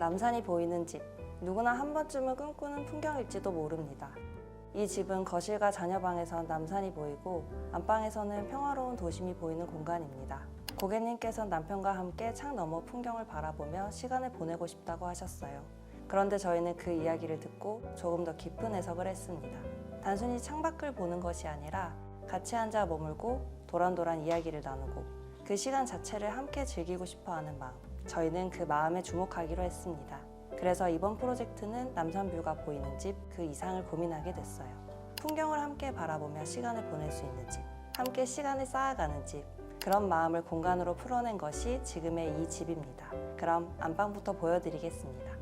남산이 보이는 집. 누구나 한 번쯤은 꿈꾸는 풍경일지도 모릅니다. 이 집은 거실과 자녀방에선 남산이 보이고 안방에서는 평화로운 도심이 보이는 공간입니다. 고객님께서 남편과 함께 창 너머 풍경을 바라보며 시간을 보내고 싶다고 하셨어요. 그런데 저희는 그 이야기를 듣고 조금 더 깊은 해석을 했습니다. 단순히 창밖을 보는 것이 아니라 같이 앉아 머물고 도란도란 이야기를 나누고 그 시간 자체를 함께 즐기고 싶어 하는 마음. 저희는 그 마음에 주목하기로 했습니다. 그래서 이번 프로젝트는 남산뷰가 보이는 집 그 이상을 고민하게 됐어요. 풍경을 함께 바라보며 시간을 보낼 수 있는 집, 함께 시간을 쌓아가는 집. 그런 마음을 공간으로 풀어낸 것이 지금의 이 집입니다. 그럼 안방부터 보여드리겠습니다.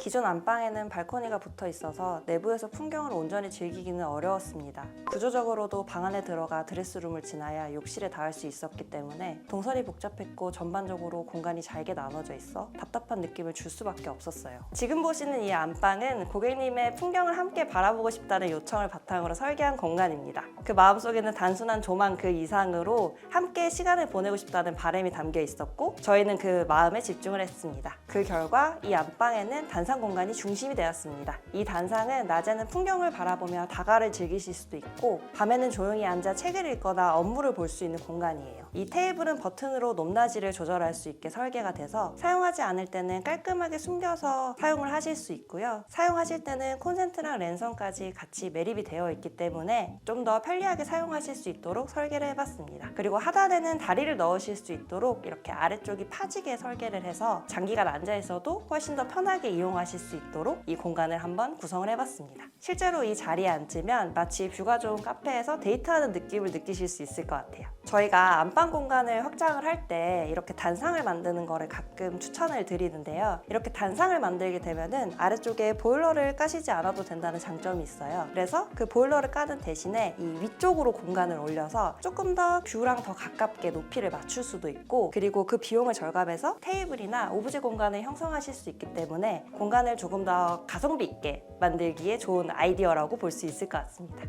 기존 안방에는 발코니가 붙어 있어서 내부에서 풍경을 온전히 즐기기는 어려웠습니다. 구조적으로도 방 안에 들어가 드레스룸을 지나야 욕실에 닿을 수 있었기 때문에 동선이 복잡했고 전반적으로 공간이 잘게 나눠져 있어 답답한 느낌을 줄 수밖에 없었어요. 지금 보시는 이 안방은 고객님의 풍경을 함께 바라보고 싶다는 요청을 바탕으로 설계한 공간입니다. 그 마음속에는 단순한 조망 그 이상으로 함께 시간을 보내고 싶다는 바람이 담겨 있었고 저희는 그 마음에 집중을 했습니다. 그 결과 이 안방에는 단상 공간이 중심이 되었습니다. 이 단상은 낮에는 풍경을 바라보며 다가를 즐기실 수도 있고 밤에는 조용히 앉아 책을 읽거나 업무를 볼 수 있는 공간이에요. 이 테이블은 버튼으로 높낮이를 조절할 수 있게 설계가 돼서 사용하지 않을 때는 깔끔하게 숨겨서 사용을 하실 수 있고요. 사용하실 때는 콘센트랑 랜선까지 같이 매립이 되어 있기 때문에 좀 더 편리하게 사용하실 수 있도록 설계를 해봤습니다. 그리고 하단에는 다리를 넣으실 수 있도록 이렇게 아래쪽이 파지게 설계를 해서 장기간 앉아 있어도 훨씬 더 편하게 이용하실 수 있도록 이 공간을 한번 구성을 해봤습니다. 실제로 이 자리에 앉으면 마치 뷰가 좋은 카페에서 데이트하는 느낌을 느끼실 수 있을 것 같아요. 저희가 안방 공간을 확장을 할 때 이렇게 단상을 만드는 거를 가끔 추천을 드리는데요. 이렇게 단상을 만들게 되면은 아래쪽에 보일러를 까시지 않아도 된다는 장점이 있어요. 그래서 그 보일러를 까는 대신에 이 위쪽으로 공간을 올려서 조금 더 뷰랑 더 가깝게 높이를 맞출 수도 있고 그리고 그 비용을 절감해서 테이블이나 오브제 공간 을 형성하실 수 있기 때문에 공간을 조금 더 가성비 있게 만들기에 좋은 아이디어라고 볼 수 있을 것 같습니다.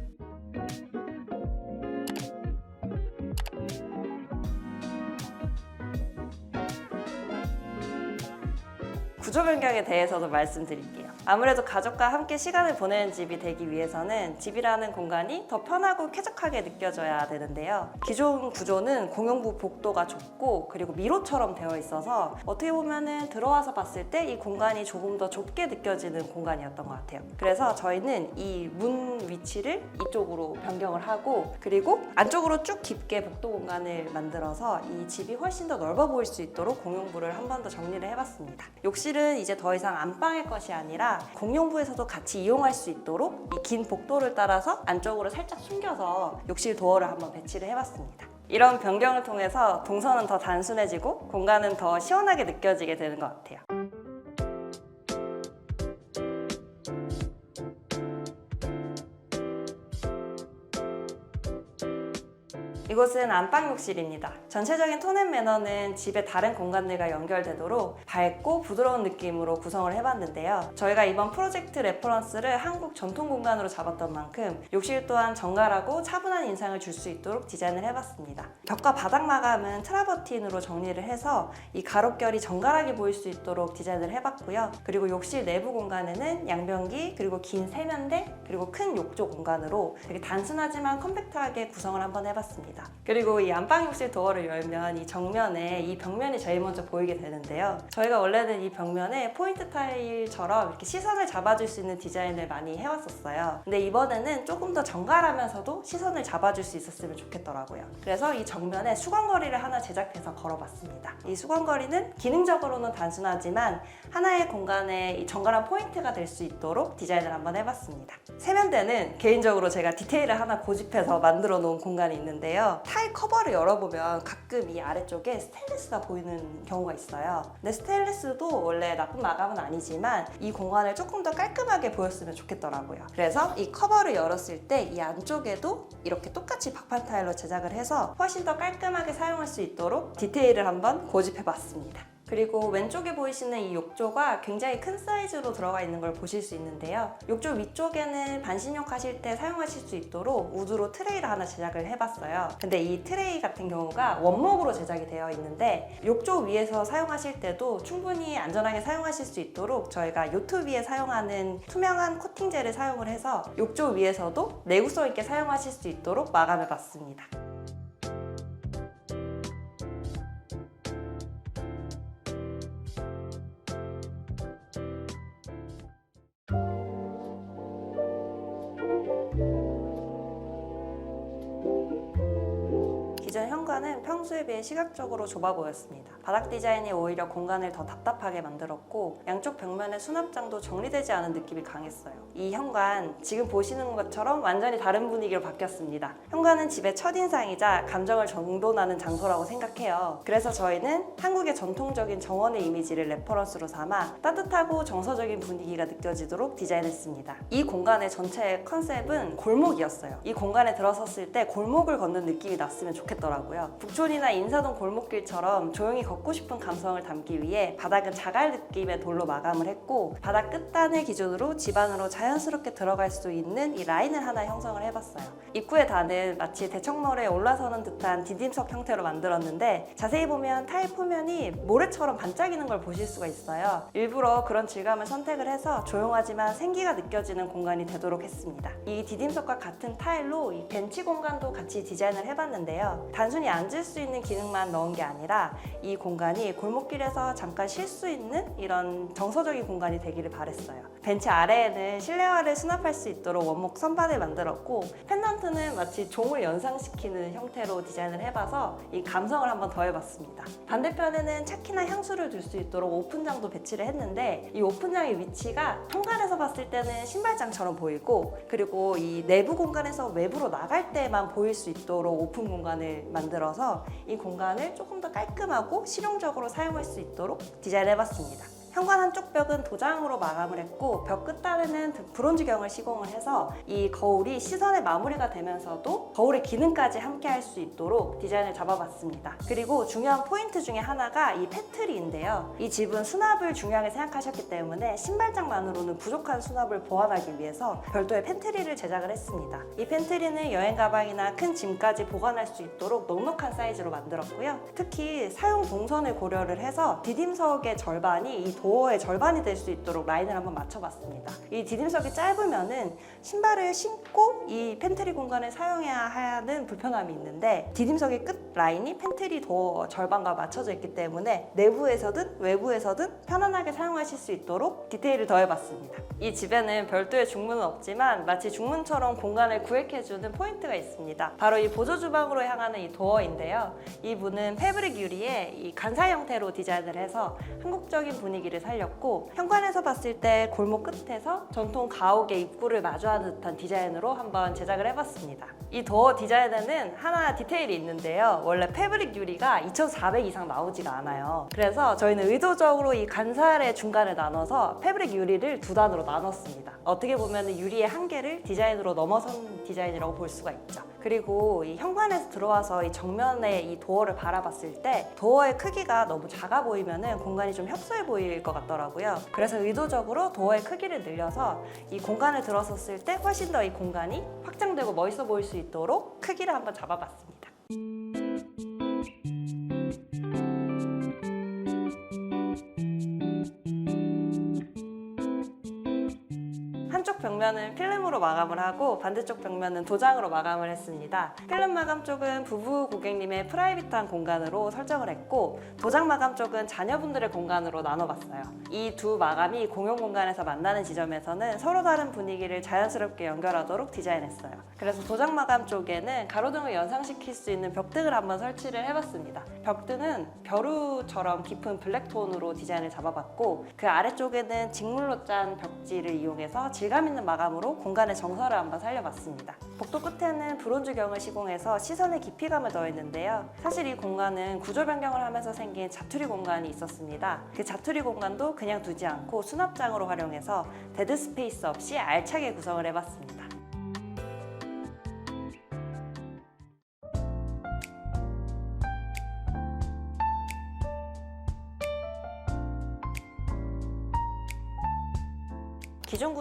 구조 변경에 대해서도 말씀드릴게요. 아무래도 가족과 함께 시간을 보내는 집이 되기 위해서는 집이라는 공간이 더 편하고 쾌적하게 느껴져야 되는데요. 기존 구조는 공용부 복도가 좁고 그리고 미로처럼 되어 있어서 어떻게 보면은 들어와서 봤을 때 이 공간이 조금 더 좁게 느껴지는 공간이었던 것 같아요. 그래서 저희는 이 문 위치를 이쪽으로 변경을 하고 그리고 안쪽으로 쭉 깊게 복도 공간을 만들어서 이 집이 훨씬 더 넓어 보일 수 있도록 공용부를 한 번 더 정리를 해봤습니다. 욕실은 이제 더 이상 안방의 것이 아니라 공용부에서도 같이 이용할 수 있도록 이 긴 복도를 따라서 안쪽으로 살짝 숨겨서 욕실 도어를 한번 배치를 해봤습니다. 이런 변경을 통해서 동선은 더 단순해지고 공간은 더 시원하게 느껴지게 되는 것 같아요. 이곳은 안방 욕실입니다. 전체적인 톤앤 매너는 집의 다른 공간들과 연결되도록 밝고 부드러운 느낌으로 구성을 해봤는데요. 저희가 이번 프로젝트 레퍼런스를 한국 전통 공간으로 잡았던 만큼 욕실 또한 정갈하고 차분한 인상을 줄 수 있도록 디자인을 해봤습니다. 벽과 바닥 마감은 트라버틴으로 정리를 해서 이 가로결이 정갈하게 보일 수 있도록 디자인을 해봤고요. 그리고 욕실 내부 공간에는 양변기 그리고 긴 세면대 그리고 큰 욕조 공간으로 되게 단순하지만 컴팩트하게 구성을 한번 해봤습니다. 그리고 이 안방 욕실 도어를 열면 이 정면에 이 벽면이 제일 먼저 보이게 되는데요. 저희가 원래는 이 벽면에 포인트 타일처럼 이렇게 시선을 잡아줄 수 있는 디자인을 많이 해왔었어요. 근데 이번에는 조금 더 정갈하면서도 시선을 잡아줄 수 있었으면 좋겠더라고요. 그래서 이 정면에 수건거리를 하나 제작해서 걸어봤습니다. 이 수건거리는 기능적으로는 단순하지만 하나의 공간에 이 정갈한 포인트가 될 수 있도록 디자인을 한번 해봤습니다. 세면대는 개인적으로 제가 디테일을 하나 고집해서 만들어 놓은 공간이 있는데요. 타일 커버를 열어보면 가끔 이 아래쪽에 스테인리스가 보이는 경우가 있어요. 근데 스테인리스도 원래 나쁜 마감은 아니지만 이 공간을 조금 더 깔끔하게 보였으면 좋겠더라고요. 그래서 이 커버를 열었을 때 이 안쪽에도 이렇게 똑같이 박판 타일로 제작을 해서 훨씬 더 깔끔하게 사용할 수 있도록 디테일을 한번 고집해봤습니다. 그리고 왼쪽에 보이시는 이 욕조가 굉장히 큰 사이즈로 들어가 있는 걸 보실 수 있는데요. 욕조 위쪽에는 반신욕 하실 때 사용하실 수 있도록 우드로 트레이를 하나 제작을 해봤어요. 근데 이 트레이 같은 경우가 원목으로 제작이 되어 있는데 욕조 위에서 사용하실 때도 충분히 안전하게 사용하실 수 있도록 저희가 요트 위에 사용하는 투명한 코팅젤을 사용을 해서 욕조 위에서도 내구성 있게 사용하실 수 있도록 마감해봤습니다. 현관은 평소에 비해 시각적으로 좁아 보였습니다. 바닥 디자인이 오히려 공간을 더 답답하게 만들었고 양쪽 벽면의 수납장도 정리되지 않은 느낌이 강했어요. 이 현관 지금 보시는 것처럼 완전히 다른 분위기로 바뀌었습니다. 현관은 집의 첫인상이자 감정을 정돈하는 장소라고 생각해요. 그래서 저희는 한국의 전통적인 정원의 이미지를 레퍼런스로 삼아 따뜻하고 정서적인 분위기가 느껴지도록 디자인했습니다. 이 공간의 전체 컨셉은 골목이었어요. 이 공간에 들어섰을 때 골목을 걷는 느낌이 났으면 좋겠더라고요. 북촌이나 인사동 골목길처럼 조용히 걷고 싶은 감성을 담기 위해 바닥은 자갈 느낌의 돌로 마감을 했고 바닥 끝단을 기준으로 집 안으로 자연스럽게 들어갈 수 있는 이 라인을 하나 형성을 해봤어요. 입구의 단은 마치 대청머리에 올라서는 듯한 디딤석 형태로 만들었는데 자세히 보면 타일 표면이 모래처럼 반짝이는 걸 보실 수가 있어요. 일부러 그런 질감을 선택을 해서 조용하지만 생기가 느껴지는 공간이 되도록 했습니다. 이 디딤석과 같은 타일로 이 벤치 공간도 같이 디자인을 해봤는데요. 단순히 앉을 수 있는 기능만 넣은 게 아니라 이 공간이 골목길에서 잠깐 쉴 수 있는 이런 정서적인 공간이 되기를 바랬어요. 벤치 아래에는 실내화를 수납할 수 있도록 원목 선반을 만들었고 펜던트는 마치 종을 연상시키는 형태로 디자인을 해봐서 이 감성을 한번 더해봤습니다. 반대편에는 차키나 향수를 둘 수 있도록 오픈장도 배치를 했는데 이 오픈장의 위치가 현관에서 봤을 때는 신발장처럼 보이고 그리고 이 내부 공간에서 외부로 나갈 때만 보일 수 있도록 오픈 공간을 만들어 서 이 공간을 조금 더 깔끔하고 실용적으로 사용할 수 있도록 디자인해봤습니다. 현관 한쪽 벽은 도장으로 마감을 했고 벽 끝단에는 브론즈경을 시공을 해서 이 거울이 시선의 마무리가 되면서도 거울의 기능까지 함께 할 수 있도록 디자인을 잡아봤습니다. 그리고 중요한 포인트 중에 하나가 이 팬트리인데요. 이 집은 수납을 중요하게 생각하셨기 때문에 신발장만으로는 부족한 수납을 보완하기 위해서 별도의 팬트리를 제작을 했습니다. 이 팬트리는 여행 가방이나 큰 짐까지 보관할 수 있도록 넉넉한 사이즈로 만들었고요. 특히 사용 동선을 고려를 해서 디딤석의 절반이 이 도어의 절반이 될 수 있도록 라인을 한번 맞춰봤습니다. 이 디딤석이 짧으면은 신발을 신고 이 팬트리 공간을 사용해야 하는 불편함이 있는데 디딤석의 끝 라인이 팬트리 도어 절반과 맞춰져 있기 때문에 내부에서든 외부에서든 편안하게 사용하실 수 있도록 디테일을 더해봤습니다. 이 집에는 별도의 중문은 없지만 마치 중문처럼 공간을 구획해주는 포인트가 있습니다. 바로 이 보조 주방으로 향하는 이 도어인데요. 이 문은 패브릭 유리에 이 간사 형태로 디자인을 해서 한국적인 분위기 를 살렸고 현관에서 봤을 때 골목 끝에서 전통 가옥의 입구를 마주하는 듯한 디자인으로 한번 제작을 해봤습니다. 이 도어 디자인에는 하나 디테일이 있는데요. 원래 패브릭 유리가 2,400 이상 나오지가 않아요. 그래서 저희는 의도적으로 이 간살의 중간을 나눠서 패브릭 유리를 두 단으로 나눴습니다. 어떻게 보면 유리의 한계를 디자인으로 넘어선 디자인이라고 볼 수가 있죠. 그리고 이 현관에서 들어와서 이 정면에 이 도어를 바라봤을 때 도어의 크기가 너무 작아 보이면은 공간이 좀 협소해 보일 것 같더라고요. 그래서 의도적으로 도어의 크기를 늘려서 이 공간을 들어섰을 때 훨씬 더 이 공간이 확장되고 멋있어 보일 수 있도록 크기를 한번 잡아봤습니다. 마감을 하고 반대쪽 벽면은 도장으로 마감을 했습니다. 필름 마감 쪽은 부부 고객님의 프라이빗한 공간으로 설정을 했고 도장 마감 쪽은 자녀분들의 공간으로 나눠봤어요. 이 두 마감이 공용 공간에서 만나는 지점에서는 서로 다른 분위기를 자연스럽게 연결하도록 디자인했어요. 그래서 도장 마감 쪽에는 가로등을 연상시킬 수 있는 벽등을 한번 설치를 해봤습니다. 벽등은 벼루처럼 깊은 블랙톤으로 디자인을 잡아봤고 그 아래쪽에는 직물로 짠 벽지를 이용해서 질감 있는 마감으로 공간 의 정서를 한번 살려봤습니다. 복도 끝에는 브론즈경을 시공해서 시선의 깊이감을 더했는데요. 사실 이 공간은 구조 변경을 하면서 생긴 자투리 공간이 있었습니다. 그 자투리 공간도 그냥 두지 않고 수납장으로 활용해서 데드 스페이스 없이 알차게 구성을 해봤습니다.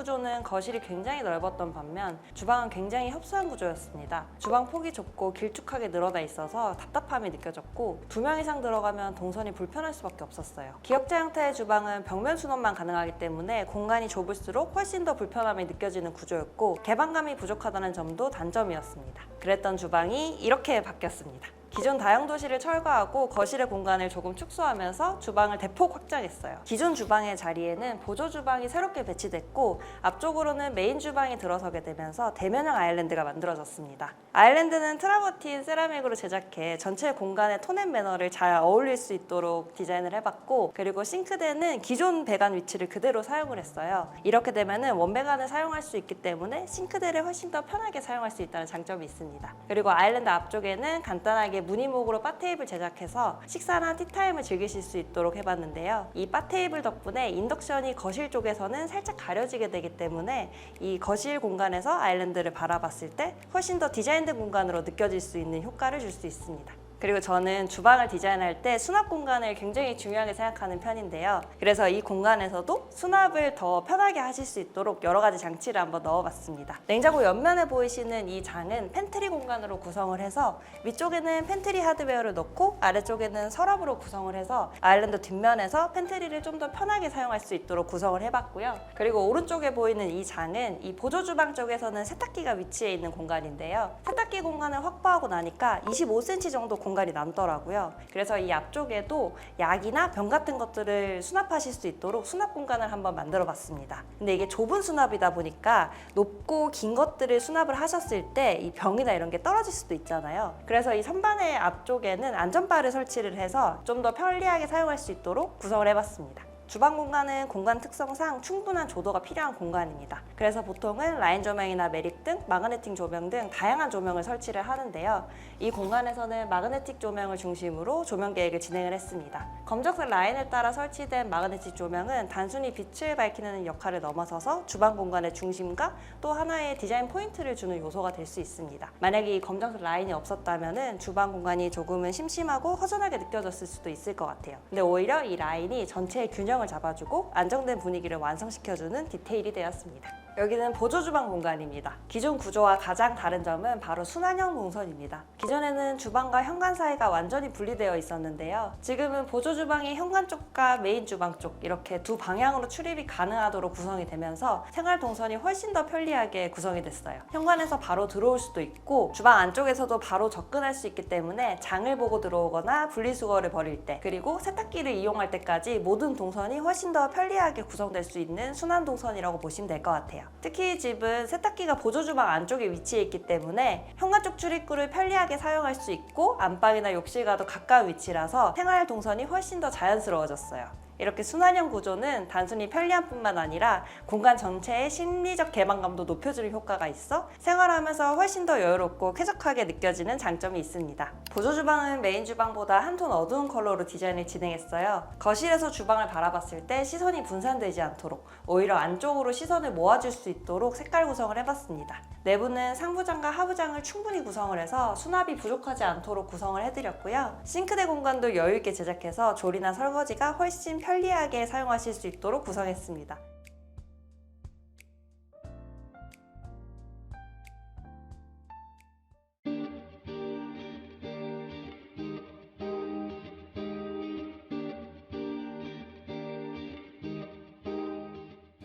구조는 거실이 굉장히 넓었던 반면 주방은 굉장히 협소한 구조였습니다. 주방 폭이 좁고 길쭉하게 늘어나 있어서 답답함이 느껴졌고 두 명 이상 들어가면 동선이 불편할 수밖에 없었어요. 기역자 형태의 주방은 벽면 순환만 가능하기 때문에 공간이 좁을수록 훨씬 더 불편함이 느껴지는 구조였고 개방감이 부족하다는 점도 단점이었습니다. 그랬던 주방이 이렇게 바뀌었습니다. 기존 다용도실을 철거하고 거실의 공간을 조금 축소하면서 주방을 대폭 확장했어요. 기존 주방의 자리에는 보조 주방이 새롭게 배치됐고 앞쪽으로는 메인 주방이 들어서게 되면서 대면형 아일랜드가 만들어졌습니다. 아일랜드는 트라버틴 세라믹으로 제작해 전체 공간의 톤앤 매너를 잘 어울릴 수 있도록 디자인을 해봤고 그리고 싱크대는 기존 배관 위치를 그대로 사용을 했어요. 이렇게 되면은 원배관을 사용할 수 있기 때문에 싱크대를 훨씬 더 편하게 사용할 수 있다는 장점이 있습니다. 그리고 아일랜드 앞쪽에는 간단하게 무늬목으로 바 테이블 제작해서 식사나 티타임을 즐기실 수 있도록 해봤는데요. 이 바 테이블 덕분에 인덕션이 거실 쪽에서는 살짝 가려지게 되기 때문에 이 거실 공간에서 아일랜드를 바라봤을 때 훨씬 더 디자인된 공간으로 느껴질 수 있는 효과를 줄 수 있습니다. 그리고 저는 주방을 디자인할 때 수납 공간을 굉장히 중요하게 생각하는 편인데요. 그래서 이 공간에서도 수납을 더 편하게 하실 수 있도록 여러 가지 장치를 한번 넣어봤습니다. 냉장고 옆면에 보이시는 이 장은 팬트리 공간으로 구성을 해서 위쪽에는 팬트리 하드웨어를 넣고 아래쪽에는 서랍으로 구성을 해서 아일랜드 뒷면에서 팬트리를 좀 더 편하게 사용할 수 있도록 구성을 해봤고요. 그리고 오른쪽에 보이는 이 장은 이 보조 주방 쪽에서는 세탁기가 위치해 있는 공간인데요. 세탁기 공간을 확보하고 나니까 25cm 정도 공간이 남더라고요. 그래서 이 앞쪽에도 약이나 병 같은 것들을 수납하실 수 있도록 수납 공간을 한번 만들어 봤습니다. 근데 이게 좁은 수납이다 보니까 높고 긴 것들을 수납을 하셨을 때 이 병이나 이런 게 떨어질 수도 있잖아요. 그래서 이 선반의 앞쪽에는 안전바를 설치를 해서 좀 더 편리하게 사용할 수 있도록 구성을 해봤습니다. 주방 공간은 공간 특성상 충분한 조도가 필요한 공간입니다. 그래서 보통은 라인 조명이나 매립 등 마그네틱 조명 등 다양한 조명을 설치를 하는데요. 이 공간에서는 마그네틱 조명을 중심으로 조명 계획을 진행을 했습니다. 검정색 라인을 따라 설치된 마그네틱 조명은 단순히 빛을 밝히는 역할을 넘어서서 주방 공간의 중심과 또 하나의 디자인 포인트를 주는 요소가 될 수 있습니다. 만약에 이 검정색 라인이 없었다면 주방 공간이 조금은 심심하고 허전하게 느껴졌을 수도 있을 것 같아요. 근데 오히려 이 라인이 전체의 균형 을 잡아주고 안정된 분위기를 완성시켜주는 디테일이 되었습니다. 여기는 보조 주방 공간입니다. 기존 구조와 가장 다른 점은 바로 순환형 동선입니다. 기존에는 주방과 현관 사이가 완전히 분리되어 있었는데요. 지금은 보조 주방이 현관 쪽과 메인 주방 쪽 이렇게 두 방향으로 출입이 가능하도록 구성이 되면서 생활 동선이 훨씬 더 편리하게 구성이 됐어요. 현관에서 바로 들어올 수도 있고 주방 안쪽에서도 바로 접근할 수 있기 때문에 장을 보고 들어오거나 분리수거를 벌일 때 그리고 세탁기를 이용할 때까지 모든 동선이 훨씬 더 편리하게 구성될 수 있는 순환 동선이라고 보시면 될 것 같아요. 특히 이 집은 세탁기가 보조 주방 안쪽에 위치해 있기 때문에 현관 쪽 출입구를 편리하게 사용할 수 있고 안방이나 욕실과도 가까운 위치라서 생활 동선이 훨씬 더 자연스러워졌어요. 이렇게 순환형 구조는 단순히 편리함 뿐만 아니라 공간 전체의 심리적 개방감도 높여주는 효과가 있어 생활하면서 훨씬 더 여유롭고 쾌적하게 느껴지는 장점이 있습니다. 보조 주방은 메인 주방보다 한 톤 어두운 컬러로 디자인을 진행했어요. 거실에서 주방을 바라봤을 때 시선이 분산되지 않도록 오히려 안쪽으로 시선을 모아줄 수 있도록 색깔 구성을 해봤습니다. 내부는 상부장과 하부장을 충분히 구성을 해서 수납이 부족하지 않도록 구성을 해드렸고요. 싱크대 공간도 여유있게 제작해서 조리나 설거지가 훨씬 편 리하게 사용하실 수 있도록 구성했습니다.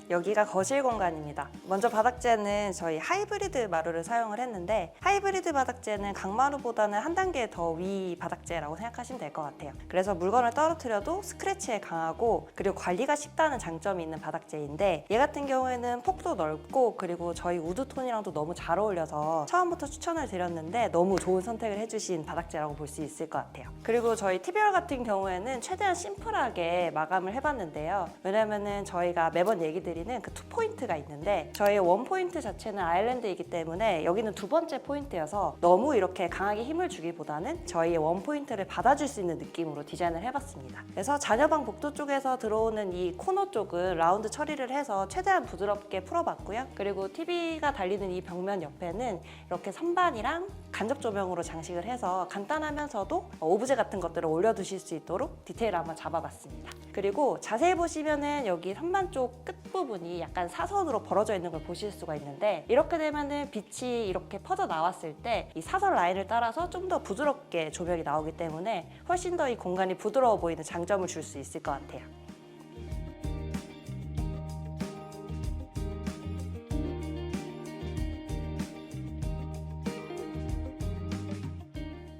여기가 거실 공간입니다. 먼저 바닥재는 저희 하이브리드 마루를 사용을 했는데 하이브리드 바닥재는 강마루보다는 한 단계 더 위 바닥재라고 생각하시면 될 것 같아요. 그래서 물건을 떨어뜨려도 스크래치에 강하고 그리고 관리가 쉽다는 장점이 있는 바닥재인데 얘 같은 경우에는 폭도 넓고 그리고 저희 우드톤이랑도 너무 잘 어울려서 처음부터 추천을 드렸는데 너무 좋은 선택을 해주신 바닥재라고 볼 수 있을 것 같아요. 그리고 저희 TBR 같은 경우에는 최대한 심플하게 마감을 해봤는데요. 왜냐면은 저희가 매번 얘기 드리 는 그 투 포인트가 있는데 저희 원 포인트 자체는 아일랜드이기 때문에 여기는 두 번째 포인트여서 너무 이렇게 강하게 힘을 주기보다는 저희의 원 포인트를 받아줄 수 있는 느낌으로 디자인을 해봤습니다. 그래서 자녀방 복도 쪽에서 들어오는 이 코너 쪽은 라운드 처리를 해서 최대한 부드럽게 풀어봤고요. 그리고 TV가 달리는 이 벽면 옆에는 이렇게 선반이랑 간접 조명으로 장식을 해서 간단하면서도 오브제 같은 것들을 올려두실 수 있도록 디테일을 한번 잡아봤습니다. 그리고 자세히 보시면은 여기 선반 쪽 끝부분 부분이 약간 사선으로 벌어져 있는 걸 보실 수가 있는데 이렇게 되면은 빛이 이렇게 퍼져 나왔을 때 이 사선 라인을 따라서 좀 더 부드럽게 조명이 나오기 때문에 훨씬 더 이 공간이 부드러워 보이는 장점을 줄 수 있을 것 같아요.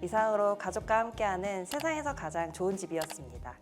이상으로 가족과 함께하는 세상에서 가장 좋은 집이었습니다.